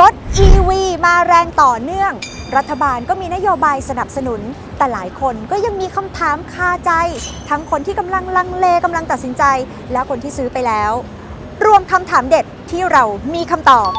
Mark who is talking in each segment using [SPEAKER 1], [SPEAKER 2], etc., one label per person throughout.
[SPEAKER 1] รถ EV มาแรงต่อเนื่อง รัฐบาลก็มีนโยบายสนับสนุน แต่หลายคนก็ยังมีคำถามคาใจ ทั้งคนที่กำลังลังเลกำลังตัดสินใจ และคนที่ซื้อไปแล้ว รวมคำถามเด็ดที่เรามีคำตอบ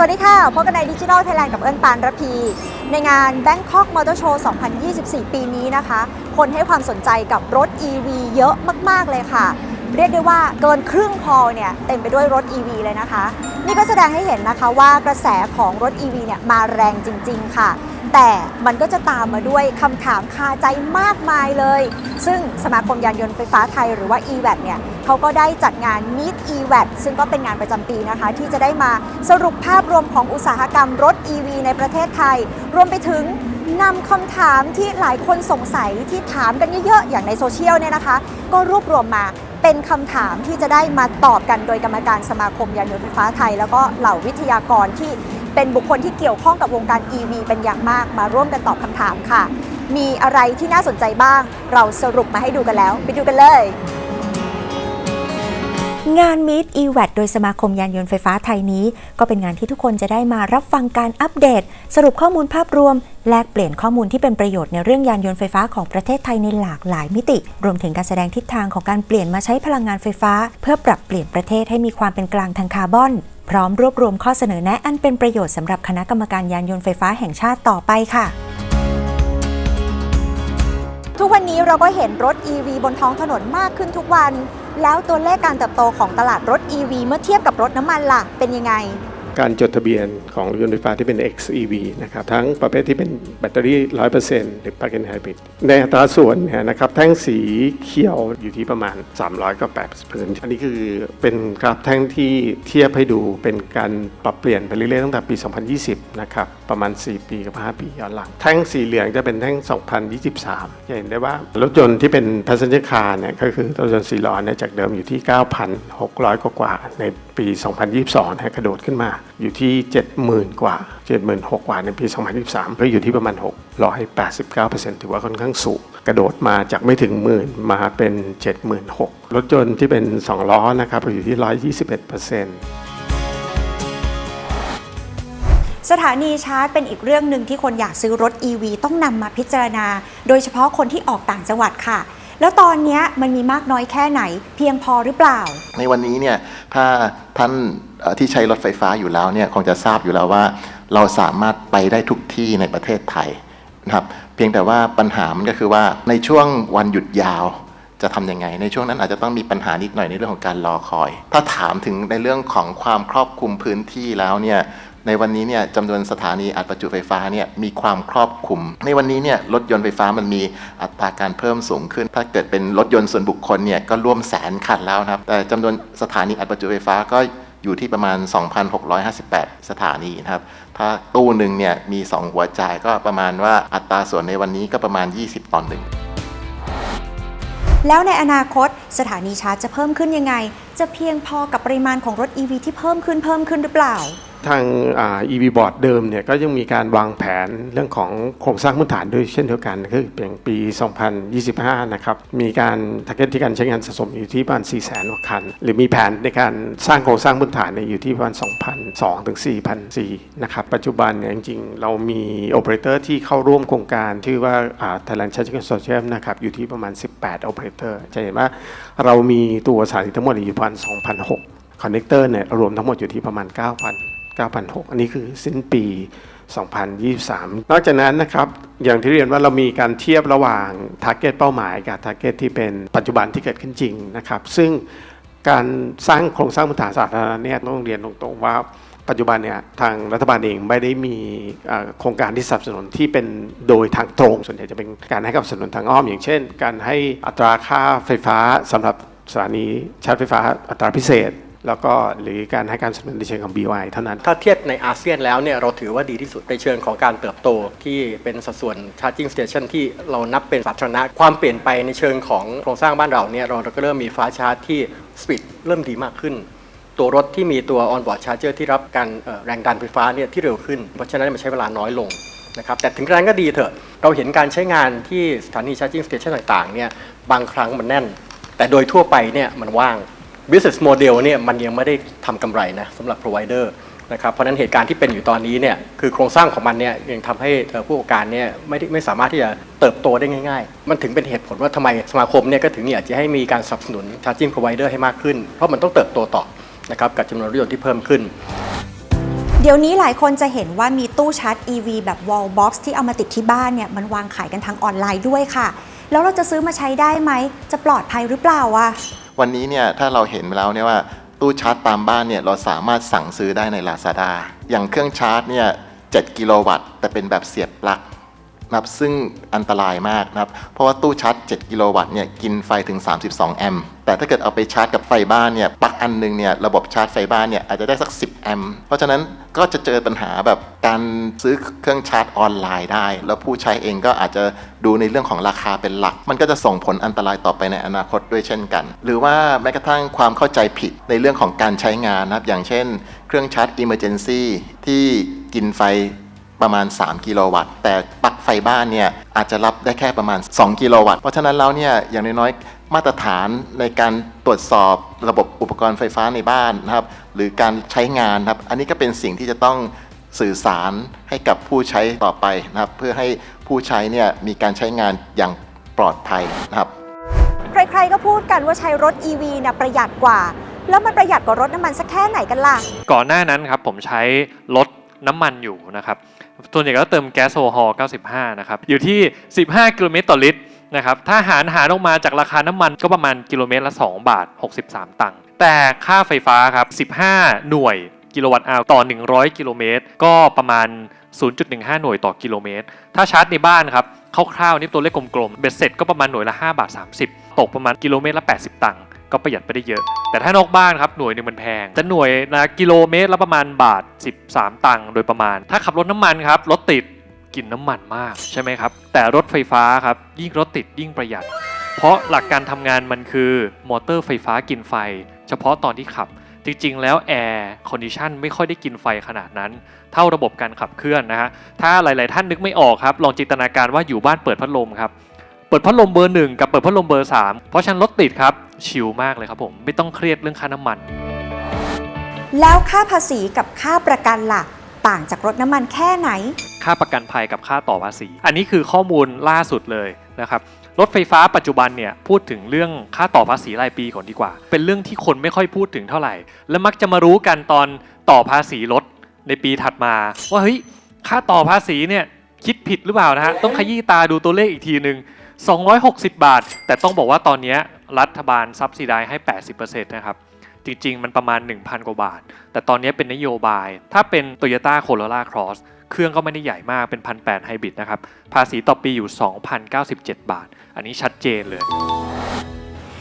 [SPEAKER 1] สวัสดีค่ะ พบกันในดิจิทัลไทยแลนด์กับเอิญปานระพี ในงาน Bangkok Motor Show 2024 ปีนี้นะคะ คนให้ความสนใจกับรถ EV เยอะมาก ๆ เลยค่ะ เรียกได้ว่าเกินครึ่งพอลเนี่ยเต็มไปด้วยรถ EV เลยนะคะ นี่ก็แสดงให้เห็นนะคะว่ากระแสของรถ EV เนี่ยมาแรงจริง ๆ ค่ะ แต่มันก็จะตามมาด้วยคำถามคาใจมากมายเลย ซึ่งสมาคมยานยนต์ไฟฟ้าไทยหรือว่า EVAT เนี่ยเขาก็ได้จัดงาน Meet EVAT ซึ่งก็เป็นงานประจำปีนะคะ ที่จะได้มาสรุปภาพรวมของอุตสาหกรรมรถ EV ในประเทศไทย รวมไปถึงนำคำถามที่หลายคนสงสัยที่ถามกันเยอะๆ อย่างในโซเชียลเนี่ยนะคะ ก็รวบรวมมาเป็นคำถามที่จะได้มาตอบกันโดยกรรมการสมาคมยานยนต์ไฟฟ้าไทย แล้วก็เหล่าวิทยากรที่ เป็นบุคคลที่เกี่ยวข้องกับวงการ EV เป็นอย่างมากมาร่วมกันตอบคำถามค่ะ มีอะไรที่น่าสนใจบ้าง เราสรุปมาให้ดูกันแล้ว ไปดูกันเลยงาน Meet EVAT โดยสมาคมยานยนต์ไฟฟ้าไทยนี้ ก็เป็นงานที่ทุกคนจะได้มารับฟังการอัปเดต สรุปข้อมูลภาพรวม แลกเปลี่ยนข้อมูลที่เป็นประโยชน์ในเรื่องยานยนต์ไฟฟ้าของประเทศไทยในหลากหลายมิติ รวมถึงการแสดงทิศทางของการเปลี่ยนมาใช้พลังงานไฟฟ้า เพื่อปรับเปลี่ยนประเทศให้มีความเป็นกลางทางคาร์บอน พร้อมรวบรวมข้อเสนอแนะอันเป็นประโยชน์สำหรับคณะกรรมการยานยนต์ไฟฟ้าแห่งชาติต่อไปค่ะ ทุกวันนี้เราก็เห็นรถ EV บนท้องถนนมากขึ้นทุกวัน แล้วตัวเลขการเติบโตของตลาดรถ EV เมื่อเทียบกับรถน้ำมันล่ะ เป็นยังไง
[SPEAKER 2] การจดทะเบียนของรถยนต์ไฟฟ้าที่เป็น XEV นะครับทั้งประเภทที่เป็นแบตเตอรี่ 100%หรือ plug-in hybrid ในอัตราส่วนเนี่ยนะครับแท่งสีเขียวอยู่ที่ประมาณ 300กับ8%อันนี้คือเป็นกราฟแท่งที่เทียบให้ดูเป็นการปรับเปลี่ยนไปเรื่อยๆตั้งแต่ปี 2020 นะครับประมาณ 4 ปีกับ 5 ปีย้อนหลัง แท่งสีเหลืองจะเป็นแท่ง 2023 จะเห็นได้ว่ารถยนต์ที่เป็น passenger car เนี่ยก็คือรถยนต์สีล้อเนี่ยจากเดิมอยู่ที่ 9,600 กว่าในปี 2022 นะกระโดดขึ้นมาอยู่ที่ 70,000 กว่า 76,000กว่าในปี 2023 ก็อยู่ที่ประมาณ 689%ถือว่าค่อนข้างสูง กระโดดมาจากไม่ถึงหมื่นมาเป็น 76,000 รถยนต์ที่เป็น 2 ล้อนะครับอยู่ที่ 121%
[SPEAKER 1] สถานีชาร์จเป็นอีกเรื่องหนึ่งที่คนอยากซื้อรถ EV ต้องนำมาพิจารณา โดยเฉพาะคนที่ออกต่างจังหวัดค่ะ แล้วตอนเนี้ยมันมีมากน้อยแค่ไหน เพียงพอหรือเปล่า
[SPEAKER 3] ในวันนี้เนี่ยถ้าท่านเอ่อ ที่ใช้รถไฟฟ้าอยู่แล้วเนี่ยคงจะทราบอยู่แล้วว่า เราสามารถไปได้ทุกที่ในประเทศไทยนะครับเพียงแต่ว่าปัญหามันก็คือว่าในช่วงวันหยุดยาวจะทำยังไง ในช่วงนั้นอาจจะต้องมีปัญหานิดหน่อยในเรื่องของการรอคอย ถ้าถามถึงในเรื่องของความครอบคลุมพื้นที่แล้วเนี่ยในวันนี้เนี่ยจำนวนสถานีอัดประจุไฟฟ้าเนี่ยมีความครอบคลุม ในวันนี้เนี่ยรถยนต์ไฟฟ้ามันมีอัตราการเพิ่มสูงขึ้น ถ้าเกิดเป็นรถยนต์ส่วนบุคคลเนี่ยก็ร่วมแสนคันแล้วนะครับแต่จำนวนสถานีอัดประจุไฟฟ้าก็ อยู่ที่ประมาณ 2,658 สถานีนะครับ ถ้าตู้หนึ่งเนี่ยมี 2 หัวจ่ายก็ประมาณว่าอัตราส่วนในวันนี้ก็ประมาณ 20 ต่อหนึ่ง
[SPEAKER 1] แล้วในอนาคตสถานีชาร์จจะเพิ่มขึ้นยังไง จะเพียงพอกับปริมาณของรถ EV ที่เพิ่มขึ้นเพิ่มขึ้นหรือเปล่า
[SPEAKER 2] ทางอ่า EV Board เดิมเนี่ยก็ยังมีการวางแผนเรื่องของโครงสร้างพื้นฐานด้วยเช่นเดียวกันคือเพียงปี 2025 นะครับ มีการทาร์เก็ตที่การใช้งานสะสมอยู่ที่ประมาณ 4 0 0 0 0 0 คัน หรือมีแผนในการสร้างโครงสร้างพื้นฐานเนี่ยอยู่ที่ประมาณ 2,002ถึง4,004นะครับ ปัจจุบันเนี่ยจริงๆ เรามีโอเปอเรเตอร์ที่เข้าร่วมโครงการชื่อว่าอ่า Thailand Charging Consortium นะครับอยู่ที่ประมาณ 18 โอเปอเรเตอร์จะเห็นว่าเรามีตัวสถานีทั้งหมดอยู่ประมาณ2,006คอนเนคเตอร์เนี่ยรวมทั้งหมดอยู่ที่ประมาณ 9,000 9,600 อันนี้คือสิ้นปี 2023 นอกจากนั้นนะครับ อย่างที่เรียนว่าเรามีการเทียบระหว่าง t a r g e t เป้าหมายกับ t a r g e t ที่เป็นปัจจุบันที่เกิดขึ้นจริงนะครับ ซึ่งการสร้างโครงสร้างพื้นฐานสาธารณะเนี่ยต้องเรียนตรงๆว่าปัจจุบันเนี่ยทางรัฐบาลเองไม่ได้มีโครงการที่สนับสนุนที่เป็นโดยทางตรง ส่วนใหญ่จะเป็นการให้กับสนับสนุนทางอ้อม อย่างเช่น การให้อัตราค่าไฟฟ้าสำหรับสถานีชาร์จไฟฟ้าอัตราพิเศษ แล้วก็หรือการให้การสนับสนุนในเชิงของ BOI เท่านั้น
[SPEAKER 4] ถ้าเทียบในอาเซียนแล้วเนี่ยเราถือว่าดีที่สุดในเชิงของการเติบโตที่เป็นสัดส่วน charging station ที่เรานับเป็นสาธารณะความเปลี่ยนไปในเชิงของโครงสร้างบ้านเราเนี่ยเราก็เริ่มมีฟ้าชาร์จที่สปีดเริ่มดีมากขึ้น ตัวรถที่มีตัว on-board charger ที่รับการแรงดันไฟฟ้าเนี่ยที่เร็วขึ้น เพราะฉะนั้นมันใช้เวลาน้อยลงนะครับแต่ถึงกระนั้นก็ดีเถอะ เราเห็นการใช้งานที่สถานี charging station ต่างๆเนี่ยบางครั้งมันแน่น แต่โดยทั่วไปเนี่ยมันว่าง business model เนี่ยมันยังไม่ได้ทำกำไรนะสำหรับ provider นะครับเพราะฉะนั้นเหตุการณ์ที่เป็นอยู่ตอนนี้เนี่ยคือโครงสร้างของมันเนี่ยยังทำให้ผู้ประกอบการเนี่ยไม่ได้ไม่สามารถที่จะเติบโตได้ง่าย ๆ มันถึงเป็นเหตุผลว่าทำไมสมาคมเนี่ยก็ถึงอยากจะให้มีการสนับสนุน charging provider ให้มากขึ้น เพราะมันต้องเติบโตต่อนะครับกับจำนวนรถยนต์ที่เพิ่มขึ้น
[SPEAKER 1] เดี๋ยวนี้หลายคนจะเห็นว่ามีตู้ชาร์จ EV แบบ wall box ที่เอามาติดที่บ้านเนี่ยมันวางขายกันทางออนไลน์ด้วยค่ะ แล้วเราจะซื้อมาใช้ได้ไหมจะปลอดภัยหรือเปล่าอะ
[SPEAKER 3] วันนี้เนี่ยถ้าเราเห็นแล้วเนี่ยว่าตู้ชาร์จตามบ้านเนี่ยเราสามารถสั่งซื้อได้ใน Lazada อย่างเครื่องชาร์จเนี่ย7กิโลวัตต์แต่เป็นแบบเสียบปลั๊ก นะครับซึ่งอันตรายมากนะครับเพราะว่าตู้ชาร์จ 7 กิโลวัตต์เนี่ยกินไฟถึง 32 แอมป์แต่ถ้าเกิดเอาไปชาร์จกับไฟบ้านเนี่ยปลั๊กอันหนึงเนี่ยระบบชาร์จไฟบ้านเนี่ยอาจจะได้สัก 10 แอมป์เพราะฉะนั้นก็จะเจอปัญหาแบบการซื้อเครื่องชาร์จออนไลน์ได้ แล้วผู้ใช้เองก็อาจจะดูในเรื่องของราคาเป็นหลัก มันก็จะส่งผลอันตรายต่อไปในอนาคตด้วยเช่นกัน หรือว่าแม้กระทั่งความเข้าใจผิดในเรื่องของการใช้งานนะครับอย่างเช่น เครื่องชาร์จ Emergency ที่กินไฟ ประมาณ 3 กิโลวัตต์ แต่ปลั๊กไฟบ้านเนี่ยอาจจะรับได้แค่ประมาณ 2 กิโลวัตต์ เพราะฉะนั้นแล้วเนี่ยอย่างน้อยๆมาตรฐานในการตรวจสอบระบบอุปกรณ์ไฟฟ้าในบ้านนะครับหรือการใช้งานนะครับอันนี้ก็เป็นสิ่งที่จะต้องสื่อสารให้กับผู้ใช้ต่อไปนะครับเพื่อให้ผู้ใช้เนี่ยมีการใช้งานอย่างปลอดภัยนะครับ
[SPEAKER 1] ใครๆก็พูดกันว่าใช้รถ EV เนี่ยประหยัดกว่า แล้วมันประหยัดกว่ารถน้ำมันสักแค่ไหนกันล่ะ
[SPEAKER 5] ก่อนหน้านั้นครับผมใช้รถน้ำมันอยู่นะครับ ส่วนใหญ่ก็เติมแก๊สโซฮอล์95 นะครับ อยู่ที่ 15 กิโลเมตรต่อลิตรนะครับ ถ้าหารหารออกมาจากราคาน้ำมันก็ประมาณกิโลเมตรละ 2 บาท 63 ตังค์ แต่ค่าไฟฟ้าครับ 15 หน่วยกิโลวัตต์อาวต่อ 100 กิโลเมตร ก็ประมาณ 0.15 หน่วยต่อกิโลเมตร ถ้าชาร์จในบ้านครับ คร่าวๆนี่ตัวเลขกลมๆ เบ็ดเสร็จก็ประมาณหน่วยละ 5 บาท 30 ตกประมาณกิโลเมตรละ 80 ตังค์ ก็ประหยัดไปได้เยอะ แต่ถ้านอกบ้านครับหน่วยหนึ่งมันแพง จะหน่วยละกิโลเมตรละประมาณบาท 13 ตังค์โดยประมาณ ถ้าขับรถน้ำมันครับรถติดกินน้ำมันมากใช่ไหมครับ แต่รถไฟฟ้าครับยิ่งรถติดยิ่งประหยัด เพราะหลักการทำงานมันคือมอเตอร์ไฟฟ้ากินไฟ เฉพาะตอนที่ขับ จริงๆ แล้วแอร์คอนดิชันไม่ค่อยได้กินไฟขนาดนั้น เท่าระบบการขับเคลื่อนนะฮะถ้าหลาย ๆ ท่านนึกไม่ออกครับ ลองจินตนาการว่าอยู่บ้านเปิดพัดลมครับเปิดพัดลมเบอร์หนึ่งกับเปิดพัดลมเบอร์สามเพราะฉะนันรถติดครับ ชิลมากเลยครับผมไม่ต้องเครียดเรื่องค่าน้ำมัน
[SPEAKER 1] แล้วค่าภาษีกับค่าประกันล่ะ ต่างจากรถน้ำมันแค่ไหน
[SPEAKER 5] ค่าประกันภัยกับค่าต่อภาษี อันนี้คือข้อมูลล่าสุดเลยนะครับรถไฟฟ้าปัจจุบันเนี่ยพูดถึงเรื่องค่าต่อภาษีรายปีก่อนดีกว่า เป็นเรื่องที่คนไม่ค่อยพูดถึงเท่าไหร่ และมักจะมารู้กันตอนต่อภาษีรถในปีถัดมา ว่าเฮ้ยค่าต่อภาษีเนี่ยคิดผิดหรือเปล่านะฮะต้องขยี้ตาดูตัวเลขอีกทีหนึ่ง260 บาท แต่ต้องบอกว่าตอนเนี้ย รัฐบาลซับซิไดให้ 80%นะครับ จริง ๆ มันประมาณ 1,000 กว่าบาท แต่ตอนนี้เป็นนโยบาย ถ้าเป็น Toyota Corolla Cross เครื่องก็ไม่ได้ใหญ่มากเป็น 1,800ไฮบริดนะครับ ภาษีต่อปีอยู่ 2,097 บาท อันนี้ชัดเจนเลย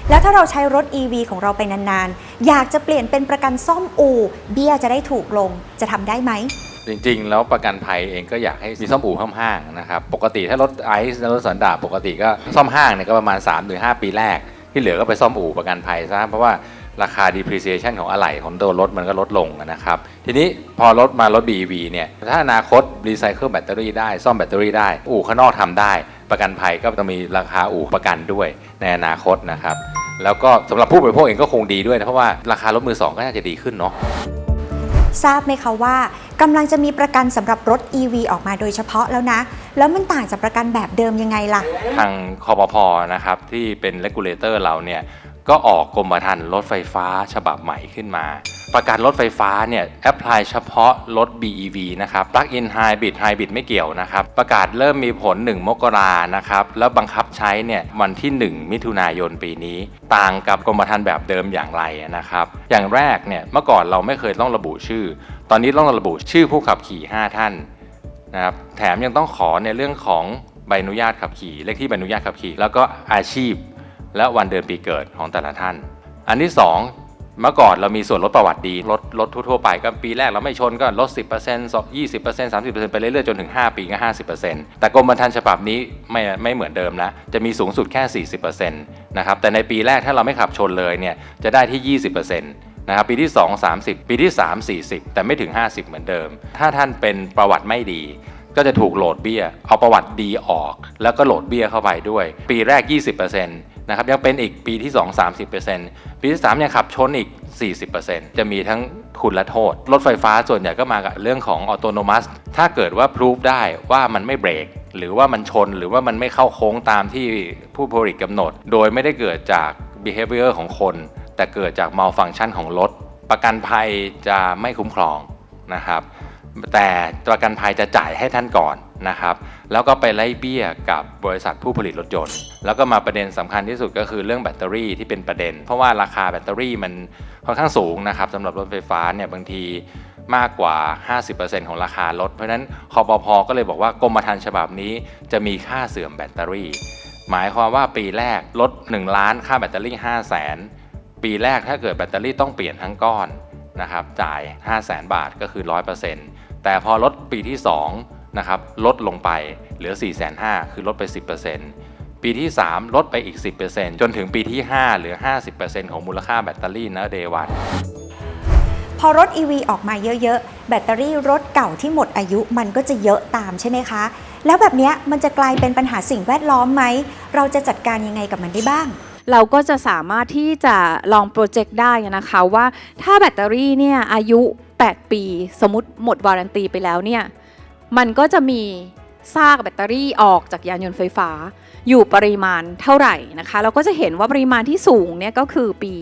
[SPEAKER 1] แล้วถ้าเราใช้รถ EV ของเราไปนานๆ อยากจะเปลี่ยนเป็นประกันซ่อมอู่เบี้ยจะได้ถูกลงจะทำได้ไหม
[SPEAKER 6] จริงๆ แล้วประกันภัยเองก็อยากให้มีซ่อมอู่ซ่อมห้างนะครับ ปกติถ้ารถไอซ์และรถสันดาปปกติก็ซ่อมห้างเนี่ยก็ประมาณ 3-5 ปีแรก ที่เหลือก็ไปซ่อมอู่ประกันภัยซะเพราะว่าราคา depreciation ของอะไหล่ของตัวรถมันก็ลดลงนะครับ ทีนี้พอรถมารถ BEV เนี่ยถ้าอนาคตรีไซเคิลแบตเตอรี่ได้ ซ่อมแบตเตอรี่ได้ อู่ข้างนอกทำได้ ประกันภัยก็จะมีราคาอู่ประกันด้วยในอนาคตนะครับ แล้วก็สำหรับผู้บริโภคเองก็คงดีด้วยนะเพราะว่าราคารถมือสองก็น่าจะดีขึ้นเนาะ
[SPEAKER 1] ทราบไหมคะว่า กำลังจะมีประกันสำหรับรถ EV ออกมาโดยเฉพาะแล้วนะ แล้วมันต่างจากประกันแบบเดิมยังไงล่ะ
[SPEAKER 6] ทางคอปพนะครับที่เป็นเลกูลเลเตอร์เราเนี่ย ก็ออกกรมธรรม์รถไฟฟ้าฉบับใหม่ขึ้นมา ประกันรถไฟฟ้าเนี่ยแอพพลายเฉพาะรถ BEV นะครับ Plug-in Hybrid Hybrid ไม่เกี่ยวนะครับ ประกาศเริ่มมีผล 1 มกรานะครับ แล้วบังคับใช้เนี่ยวันที่ 1 มิถุนายนปีนี้ ต่างกับกรมธรรม์แบบเดิมอย่างไรนะครับ อย่างแรกเนี่ยเมื่อก่อนเราไม่เคยต้องระบุชื่อ ตอนนี้ต้องระบุชื่อผู้ขับขี่ 5 ท่านนะครับแถมยังต้องขอในเรื่องของใบอนุญาตขับขี่เลขที่ใบอนุญาตขับขี่ แล้วก็อาชีพ และวันเดือนปีเกิดของแต่ละท่าน อันที่ 2 เมื่อก่อนเรามีส่วนลดประวัติดีลดลดทั่วๆไปก็ปีแรกเราไม่ชนก็ลด 10% 20% 30%ไปเรื่อยๆจนถึง 5 ปีก็ 50%แต่กรมธรรม์ฉบับนี้ไม่ไม่เหมือนเดิมแล้วจะมีสูงสุดแค่ 40%นะครับแต่ในปีแรกถ้าเราไม่ขับชนเลยเนี่ยจะได้ที่ 20%นะครับปีที่ 2 30 ปีที่ 3 40 แต่ไม่ถึง 50 เหมือนเดิม ถ้าท่านเป็นประวัติไม่ดีก็จะถูกโหลดเบี้ย เอาประวัติดีออก แล้วก็โหลดเบี้ยเข้าไปด้วย ปีแรก 20% นะครับยังเป็นอีกปีที่ 2 30%ปีที่3ยังขับชนอีก 40%จะมีทั้งคุณและโทษ รถไฟฟ้าส่วนใหญ่ก็มากับเรื่องของออโตโนมัสถ้าเกิดว่าพิสูจได้ว่ามันไม่เบรก หรือว่ามันชนหรือว่ามันไม่เข้าโค้งตามที่ผู้ผลิตกำหนด โดยไม่ได้เกิดจาก behavior ของคน แต่เกิดจาก malfunction ของรถประกันภัยจะไม่คุ้มครอง นะครับ แต่ประกันภัยจะจ่ายให้ท่านก่อนนะครับ แล้วก็ไปไล่เบี้ยกับบริษัทผู้ผลิตรถยนต์ แล้วก็มาประเด็นสำคัญที่สุดก็คือเรื่องแบตเตอรี่ที่เป็นประเด็น เพราะว่าราคาแบตเตอรี่มันค่อนข้างสูงนะครับสำหรับรถไฟฟ้าเนี่ยบางทีมากกว่า 50%ของราคารถ เพราะฉะนั้นคอปพก็เลยบอกว่ากรมธรรม์ฉบับนี้จะมีค่าเสื่อมแบตเตอรี่ หมายความว่าปีแรกลด 1 ล้านค่าแบตเตอรี่ 5 0 0 0 0 0 ปีแรกถ้าเกิดแบตเตอรี่ต้องเปลี่ยนทั้งก้อน นะครับจ่าย 5 0 0 0 0 0บาทก็คือ 100%แต่พอลดปีที่2นะครับลดลงไปเหลือ 4 5 0 0 0คือลดไป 10%ปีที่ 3 ลดไปอีก 10%จนถึงปีที่ 5 เหลือ 50%ของมูลค่าแบตเตอรี่นะเดวัน
[SPEAKER 1] พอรถ EV ออกมาเยอะๆ แบตเตอรี่รถเก่าที่หมดอายุมันก็จะเยอะตามใช่ไหมคะ แล้วแบบนี้มันจะกลายเป็นปัญหาสิ่งแวดล้อมไหม เราจะจัดการยังไงกับมันได้บ้าง
[SPEAKER 7] เราก็จะสามารถที่จะลองโปรเจกต์ได้นะคะว่าถ้าแบตเตอรี่เนี่ยอายุ 8 ปี สมมติหมดวารันตีไปแล้วเนี่ยมันก็จะมีซากแบตเตอรี่ออกจากยานยนต์ไฟฟ้า อยู่ปริมาณเท่าไหร่นะคะ เราก็จะเห็นว่าปริมาณที่สูงเนี่ยก็คือปี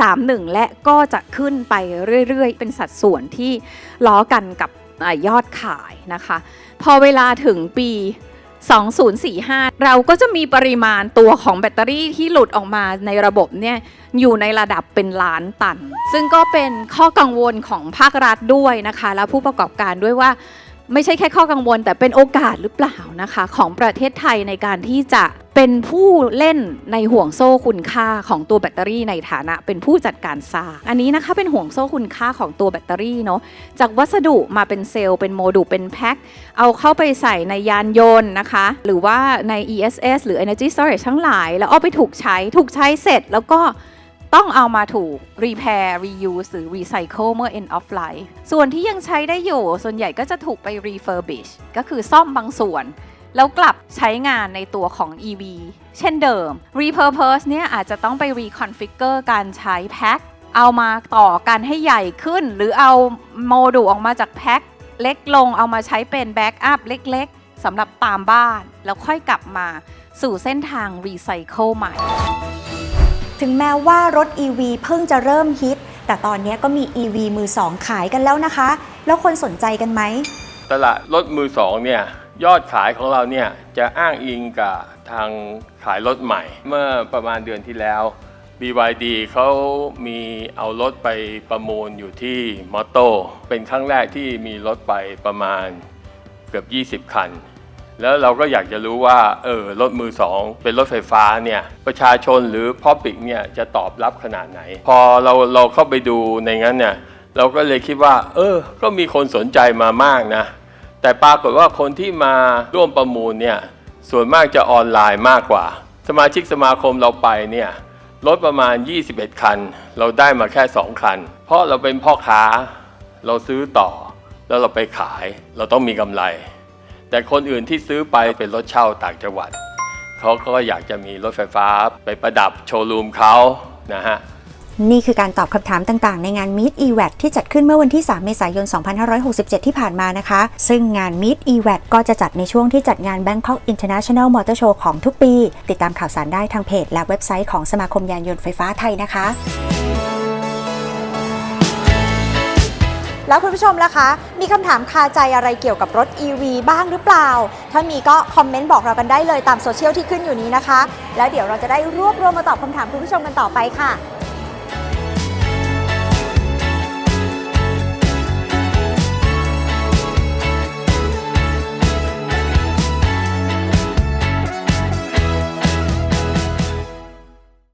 [SPEAKER 7] 31 และก็จะขึ้นไปเรื่อย ๆ เป็นสัดส่วนที่ล้อกันกับอยอดขายนะคะ พอเวลาถึงปี 2045 เราก็จะมีปริมาณตัวของแบตเตอรี่ที่หลุดออกมาในระบบเนี่ยอยู่ในระดับเป็นล้านตัน ซึ่งก็เป็นข้อกังวลของภาครัฐด้วยนะคะ และผู้ประกอบการด้วยว่า ไม่ใช่แค่ข้อกังวล แต่เป็นโอกาสหรือเปล่านะคะ ของประเทศไทยในการที่จะเป็นผู้เล่นในห่วงโซ่คุณค่าของตัวแบตเตอรี่ในฐานะเป็นผู้จัดการสร้าอันนี้นะคะเป็นห่วงโซ่คุณค่าของตัวแบตเตอรี่เนาะจากวัสดุมาเป็นเซลล์เป็นโมดูลเป็นแพ็คเอาเข้าไปใส่ในยานยนต์นะคะ หรือว่าใน ESS หรือ Energy Storage ทั้งหลาย แล้วเอาไปถูกใช้ถูกใช้เสร็จแล้วก็ ต้องเอามาถูก repair reuse หรือ recycle เมื่อ end of life ส่วนที่ยังใช้ได้อยู่ ส่วนใหญ่ก็จะถูกไป refurbish ก็คือซ่อมบางส่วน แล้วกลับใช้งานในตัวของ EV เช่นเดิม repurpose เนี่ยอาจจะต้องไป reconfigure การใช้แพ็คเอามาต่อกันให้ใหญ่ขึ้น หรือเอาโมดูลออกมาจากแพ็คเล็กลงเอามาใช้เป็นแบ็กอัพเล็กๆสำหรับตามบ้าน แล้วค่อยกลับมาสู่เส้นทางรีไซเคิลใหม่
[SPEAKER 1] ถึงแม้ว่ารถ EV เพิ่งจะเริ่มฮิต แต่ตอนนี้ก็มี EV มือสองขายกันแล้วนะคะ แล้วคนสนใจกันไหม
[SPEAKER 8] ตลาดรถมือสองเนี่ยยอดขายของเราเนี่ยจะอ้างอิงกับทางขายรถใหม่ เมื่อประมาณเดือนที่แล้ว BYD เขามีเอารถไปประมูลอยู่ที่มอโตเป็นครั้งแรกที่มีรถไปประมาณเกือบ 20 คัน แล้วเราก็อยากจะรู้ว่าเออรถมือสองเป็นรถไฟฟ้าเนี่ยประชาชนหรือพ่อปิกเนี่ยจะตอบรับขนาดไหน พอเราเราเข้าไปดูในงั้นเนี่ยเราก็เลยคิดว่า เออ ก็มีคนสนใจมามากนะ แต่ปรากฏว่าคนที่มาร่วมประมูลเนี่ยส่วนมากจะออนไลน์มากกว่า สมาชิกสมาคมเราไปเนี่ยรถประมาณ 21 คัน เราได้มาแค่ 2 คัน เพราะเราเป็นพ่อค้า เราซื้อต่อ แล้วเราไปขาย เราต้องมีกำไร แต่คนอื่นที่ซื้อไปเป็นรถเช่าต่างจังหวัด เขาก็อยากจะมีรถไฟฟ้าไปประดับโชว์รูมเขานะฮะ
[SPEAKER 1] นี่คือการตอบคำถามต่างๆ ในงาน Meet EWAT ที่จัดขึ้นเมื่อวันที่ 3 เมษายน 2567 ที่ผ่านมานะคะ ซึ่งงาน Meet EWAT ก็จะจัดในช่วงที่จัดงาน Bangkok International Motor Show ของทุกปี ติดตามข่าวสารได้ทางเพจและเว็บไซต์ของสมาคมยานยนต์ไฟฟ้าไทยนะคะ แล้วคุณผู้ชมล่ะคะ มีคำถามคาใจอะไรเกี่ยวกับรถ EV บ้างหรือเปล่า ถ้ามีก็คอมเมนต์บอกเรากันได้เลยตามโซเชียลที่ขึ้นอยู่นี้นะคะ แล้วเดี๋ยวเราจะได้รวบรวมมาตอบคำถามคุณผู้ชมกันต่อไปค่ะ